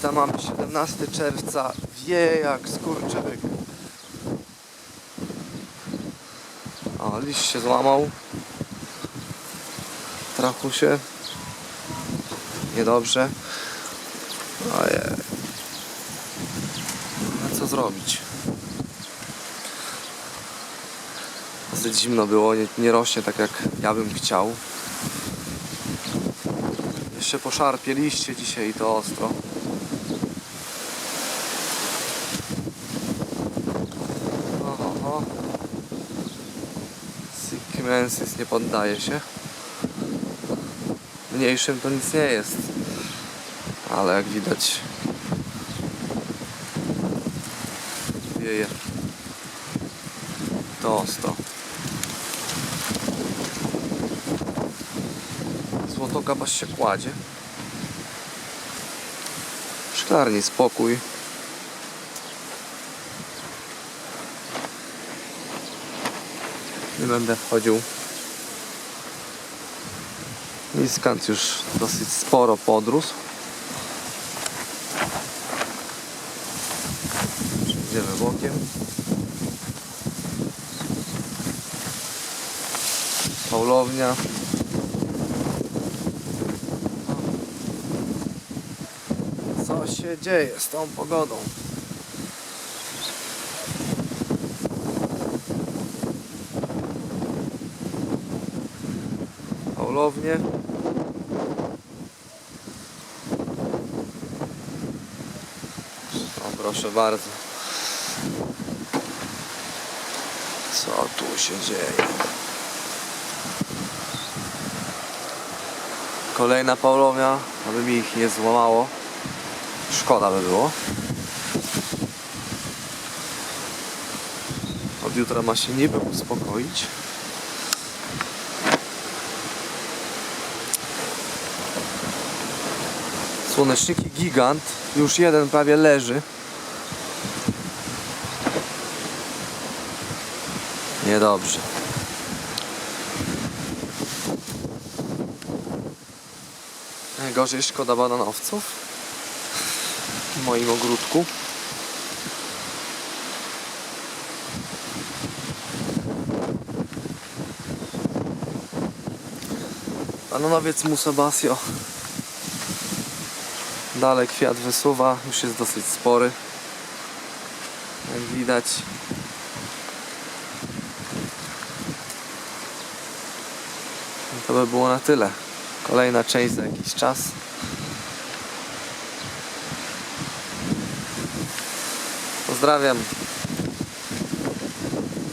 lipca, mamy 17 czerwca, wie jak skurczybyk. O, liść się złamał. Trachu się. Niedobrze. Ojej. No co zrobić? Dosyć zimno było, nie, nie rośnie tak jak ja bym chciał. Jeszcze poszarpie liście dzisiaj to ostro. Sykimensis nie poddaje się. Mniejszym to nic nie jest. Ale jak widać wieje to ostro. Złotogabaś się kładzie. Szklarni spokój. Nie będę wchodził. Miskant już dosyć sporo podrósł. Idziemy bokiem. Paulownia. Co się dzieje z tą pogodą? Paulownie. O, proszę bardzo. Co tu się dzieje? Kolejna Paulownia, aby mi ich nie złamało. Szkoda by było. Od jutra ma się niby uspokoić. Słoneczniki gigant. Już jeden prawie leży. Niedobrze. Najgorzej szkoda bananowców w moim ogródku. Bananowiec Musabasio. Dalej kwiat wysuwa, już jest dosyć spory. Jak widać. To by było na tyle. Kolejna część za jakiś czas. Pozdrawiam.